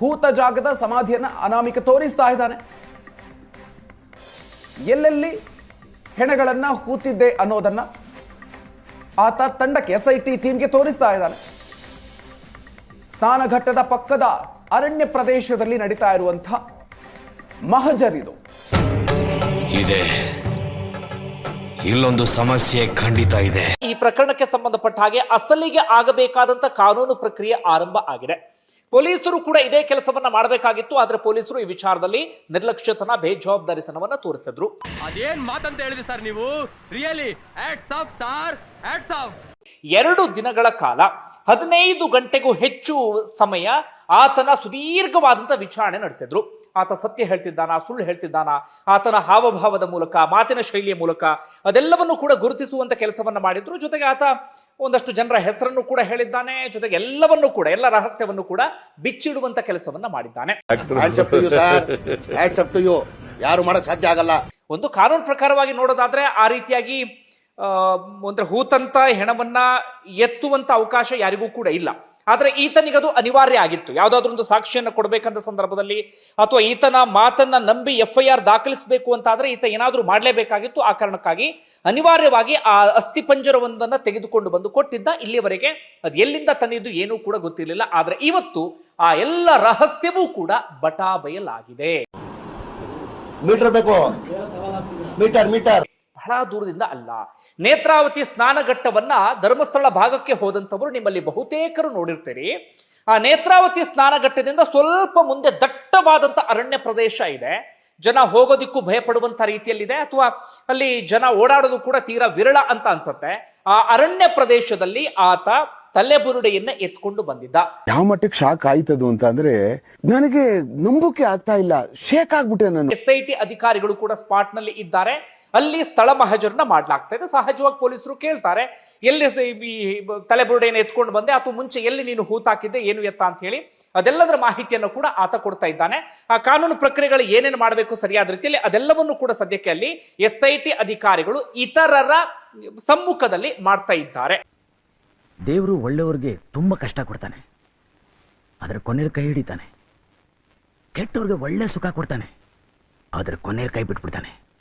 ಹೂತ ಜಾಗದ ಸಮಾಧಿಯನ್ನ ಅನಾಮಿಕ ತೋರಿಸ್ತಾ ಇದ್ದಾನೆ. ಎಲ್ಲೆಲ್ಲಿ ಹೆಣಗಳನ್ನ ಹೂತಿದ್ದೆ ಅನ್ನೋದನ್ನ ಆತ ತಂಡಕ್ಕೆ ಎಸ್ ಐ ಟಿ ಟೀಮ್ಗೆ ತೋರಿಸ್ತಾ ಇದ್ದಾನೆ. ಸ್ನಾನಘಟ್ಟದ ಪಕ್ಕದ ಅರಣ್ಯ ಪ್ರದೇಶದಲ್ಲಿ ನಡೀತಾ ಇರುವಂತಹ ಮಹಜರಿದು ಇದು. ಇದೆ. ಇಲ್ಲೊಂದು ಸಮಸ್ಯೆ ಖಂಡಿತ ಇದೆ. ಈ ಪ್ರಕರಣಕ್ಕೆ ಸಂಬಂಧಪಟ್ಟ ಹಾಗೆ ಅಸಲಿಗೆ ಆಗಬೇಕಾದಂತ ಕಾನೂನು ಪ್ರಕ್ರಿಯೆ ಆರಂಭ ಆಗಿದೆ. ಪೊಲೀಸರು ಕೂಡ ಇದೇ ಕೆಲಸವನ್ನ ಮಾಡಬೇಕಾಗಿತ್ತು ಆದ್ರೆ ಪೊಲೀಸರು ಈ ವಿಚಾರದಲ್ಲಿ ನಿರ್ಲಕ್ಷ್ಯತನ ಬೇಜವಾಬ್ದಾರಿತನವನ್ನ ತೋರಿಸಿದ್ರು. ಅದೇನ್ ಮಾತಂತ ಹೇಳಿದ್ರಿ ಸರ್ ನೀವು? Really hats off sir hats off ಎರಡು ದಿನಗಳ ಕಾಲ ಹದಿನೈದು ಗಂಟೆಗೂ ಹೆಚ್ಚು ಸಮಯ ಆತನ ಸುದೀರ್ಘವಾದಂತ ವಿಚಾರಣೆ ನಡೆಸಿದ್ರು. ಆತ ಸತ್ಯ ಹೇಳ್ತಿದ್ದಾನ ಸುಳ್ಳು ಹೇಳ್ತಿದ್ದಾನ ಆತನ ಹಾವಭಾವದ ಮೂಲಕ ಮಾತಿನ ಶೈಲಿಯ ಮೂಲಕ ಅದೆಲ್ಲವನ್ನು ಕೂಡ ಗುರುತಿಸುವಂತ ಕೆಲಸವನ್ನ ಮಾಡಿದ್ರು. ಜೊತೆಗೆ ಆತ ಒಂದಷ್ಟು ಜನರ ಹೆಸರನ್ನು ಕೂಡ ಹೇಳಿದ್ದಾನೆ. ಜೊತೆಗೆ ಎಲ್ಲವನ್ನೂ ಕೂಡ ಎಲ್ಲ ರಹಸ್ಯವನ್ನು ಕೂಡ ಬಿಚ್ಚಿಡುವಂತ ಕೆಲಸವನ್ನ ಮಾಡಿದ್ದಾನೆ. Hands to you sir hands up to you ಯಾರು ಮಾಡಕ್ ಸಾಧ್ಯ ಆಗಲ್ಲ. ಒಂದು ಕಾನೂನು ಪ್ರಕಾರವಾಗಿ ನೋಡೋದಾದ್ರೆ ಆ ರೀತಿಯಾಗಿ ಆ, ಅಂದ್ರೆ ಹೂತಂತ ಹೆಣವನ್ನ ಎತ್ತುವಂತ ಅವಕಾಶ ಯಾರಿಗೂ ಕೂಡ ಇಲ್ಲ. ಆದ್ರೆ ಈತನಿಗದು ಅನಿವಾರ್ಯ ಆಗಿತ್ತು. ಯಾವುದಾದ್ರೂ ಒಂದು ಸಾಕ್ಷಿಯನ್ನು ಕೊಡಬೇಕಂತ ಸಂದರ್ಭದಲ್ಲಿ ಅಥವಾ ಈತನ ಮಾತನ್ನ ನಂಬಿ ಎಫ್ ಐ ಆರ್ ದಾಖಲಿಸಬೇಕು ಅಂತ ಆದ್ರೆ ಈತ ಏನಾದರೂ ಮಾಡಲೇಬೇಕಾಗಿತ್ತು. ಆ ಕಾರಣಕ್ಕಾಗಿ ಅನಿವಾರ್ಯವಾಗಿ ಆ ಅಸ್ಥಿಪಂಜರವೊಂದನ್ನ ತೆಗೆದುಕೊಂಡು ಬಂದು ಕೊಟ್ಟಿದ್ದ. ಇಲ್ಲಿಯವರೆಗೆ ಅದು ಎಲ್ಲಿಂದ ತಂದಿದ್ದು ಏನೂ ಕೂಡ ಗೊತ್ತಿರಲಿಲ್ಲ. ಆದರೆ ಇವತ್ತು ಆ ಎಲ್ಲ ರಹಸ್ಯವೂ ಕೂಡ ಬಟಾಬಯಲಾಗಿದೆ. ಮೀಟರ್ ಬೇಕು. Meter meter. ಬಹಳ ದೂರದಿಂದ ಅಲ್ಲ. ನೇತ್ರಾವತಿ ಸ್ನಾನಘಟ್ಟವನ್ನ ಧರ್ಮಸ್ಥಳ ಭಾಗಕ್ಕೆ ಹೋದಂಥವರು ನಿಮ್ಮಲ್ಲಿ ಬಹುತೇಕರು ನೋಡಿರ್ತೀರಿ. ಆ ನೇತ್ರಾವತಿ ಸ್ನಾನಘಟ್ಟದಿಂದ ಸ್ವಲ್ಪ ಮುಂದೆ ದಟ್ಟವಾದಂಥ ಅರಣ್ಯ ಪ್ರದೇಶ ಇದೆ. ಜನ ಹೋಗೋದಿಕ್ಕೂ ಭಯ ಪಡುವಂತ ರೀತಿಯಲ್ಲಿದೆ ಅಥವಾ ಅಲ್ಲಿ ಜನ ಓಡಾಡೋದು ಕೂಡ ತೀರಾ ವಿರಳ ಅಂತ ಅನ್ಸುತ್ತೆ. ಆ ಅರಣ್ಯ ಪ್ರದೇಶದಲ್ಲಿ ಆತ ತಲೆಬುರುಡೆಯನ್ನ ಎತ್ಕೊಂಡು ಬಂದಿದ್ದ. ಯಾವ ಮಟ್ಟಕ್ಕೆ ಶಾಕ್ ಆಯ್ತದು ಅಂತ ಅಂದ್ರೆ ನನಗೆ ನಂಬಿಕೆ ಆಗ್ತಾ ಇಲ್ಲ. ಶೇಕ್ ಆಗ್ಬಿಟ್ಟೆ ನಾನು ಎಸ್ ಐ ಟಿ ಅಧಿಕಾರಿಗಳು ಕೂಡ ಸ್ಪಾಟ್ನಲ್ಲಿ ಇದ್ದಾರೆ. ಅಲ್ಲಿ ಸ್ಥಳ ಮಹಜರನ್ನ ಮಾಡ್ಲಾಗ್ತಾ ಇದೆ. ಸಹಜವಾಗಿ ಪೊಲೀಸರು ಕೇಳ್ತಾರೆ, ಎಲ್ಲಿ ತಲೆಬುರುಡೆಯನ್ನು ಎತ್ಕೊಂಡು ಬಂದೆ ಅಥವಾ ಮುಂಚೆ ಎಲ್ಲಿ ನೀನು ಹೂತಾಕಿದ್ದೆ ಏನು ಎತ್ತ ಅಂತ ಹೇಳಿ ಅದೆಲ್ಲದರ ಮಾಹಿತಿಯನ್ನು ಕೂಡ ಆತ ಕೊಡ್ತಾ ಇದ್ದಾನೆ. ಆ ಕಾನೂನು ಪ್ರಕ್ರಿಯೆಗಳು ಏನೇನು ಮಾಡಬೇಕು ಸರಿಯಾದ ರೀತಿಯಲ್ಲಿ ಅದೆಲ್ಲವನ್ನು ಕೂಡ ಸದ್ಯಕ್ಕೆ ಅಲ್ಲಿ ಎಸ್ ಐ ಟಿ ಅಧಿಕಾರಿಗಳು ಇತರರ ಸಮ್ಮುಖದಲ್ಲಿ ಮಾಡ್ತಾ ಇದ್ದಾರೆ. ದೇವರು ಒಳ್ಳೆಯವ್ರಿಗೆ ತುಂಬ ಕಷ್ಟ ಕೊಡ್ತಾನೆ. ಅದರ ಕೊನೆಯ ಕೈ ಹಿಡಿತಾನೆ. ಕೆಟ್ಟವ್ರಿಗೆ ಒಳ್ಳೆ ಸುಖ ಕೊಡ್ತಾನೆ. ಅದರ ಕೊನೆಯ ಕೈ ಬಿಟ್ಬಿಡ್ತಾನೆ.